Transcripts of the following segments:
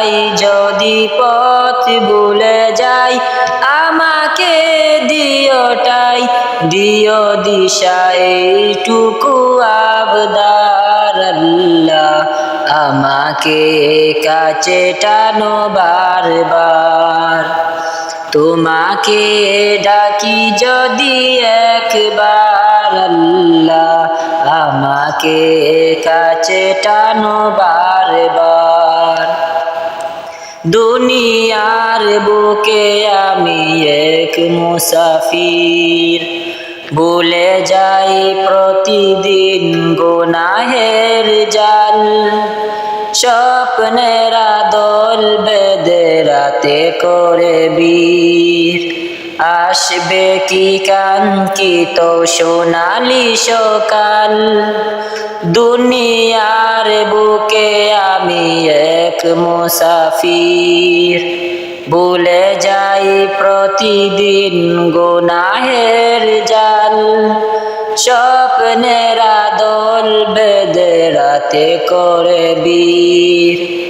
দিওটাই যদি পথ ভুলে যাই, আমাকে দিওটাই। দিও দিশা, এইটুকু আবদার আমাকে কাছে টানো বারবার। তোমাকে ডাকি যদি একবার আল্লাহ। আমাকে কাছে টানো বারবার। দুনিয়ার বুকে আমি এক মুসাফির। ভুলে যাই প্রতিদিন গোনাহের জাল। স্বপ্নেরা দল বেদে রাতে করে বীর। আসবে কি কাঙ্কিত সোনালি সকাল? দুনিয়ার বুকে আমি এক মুসাফির। ভুলে যাই প্রতিদিন গোনাহের জাল। স্বপ্নেরা দল বেদে রাতে করে বীর।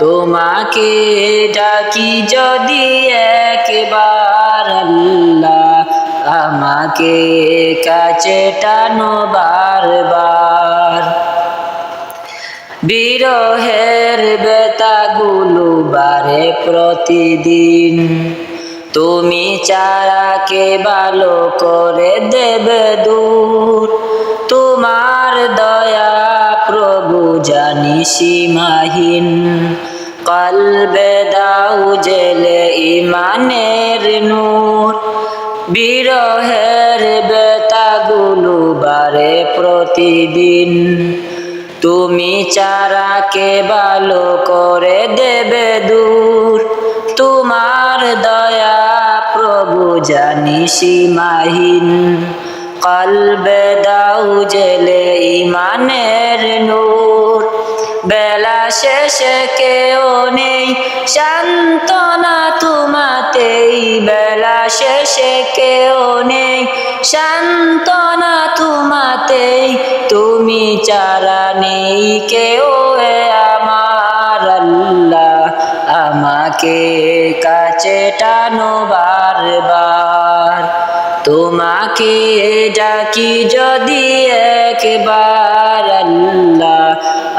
তোমাকে ডাকি যদি একবার আল্লাহ আমাকে কাছে টানো বারবার। বিরহের বেতাগুলো বারে প্রতিদিন। তুমি চারাকে ভালো করে দেবে দূর? তোমার দয়া প্রভু জানি সীমাহীন। কলবে দাও জেলে ইমানের নূর। বিরহের বেতাগুলো বারে প্রতিদিন। তুমি চারাকে ভালো করে দেবে দূর? তোমার দয়া প্রভু জানি সীমাহীন। কলবে দাও জেলে ইমানের নূর। বেলা শেষে কেউ নেই। শান্তনা তোমাতেই বেলা শেষে কেউ নেই। শান্তনা তোমাতেই তুমি চারা নেই। কেউ আমার আল্লাহ আমাকে কাছে টানো বারবার। তোমাকে ডাকি যদি একবার আল্লাহ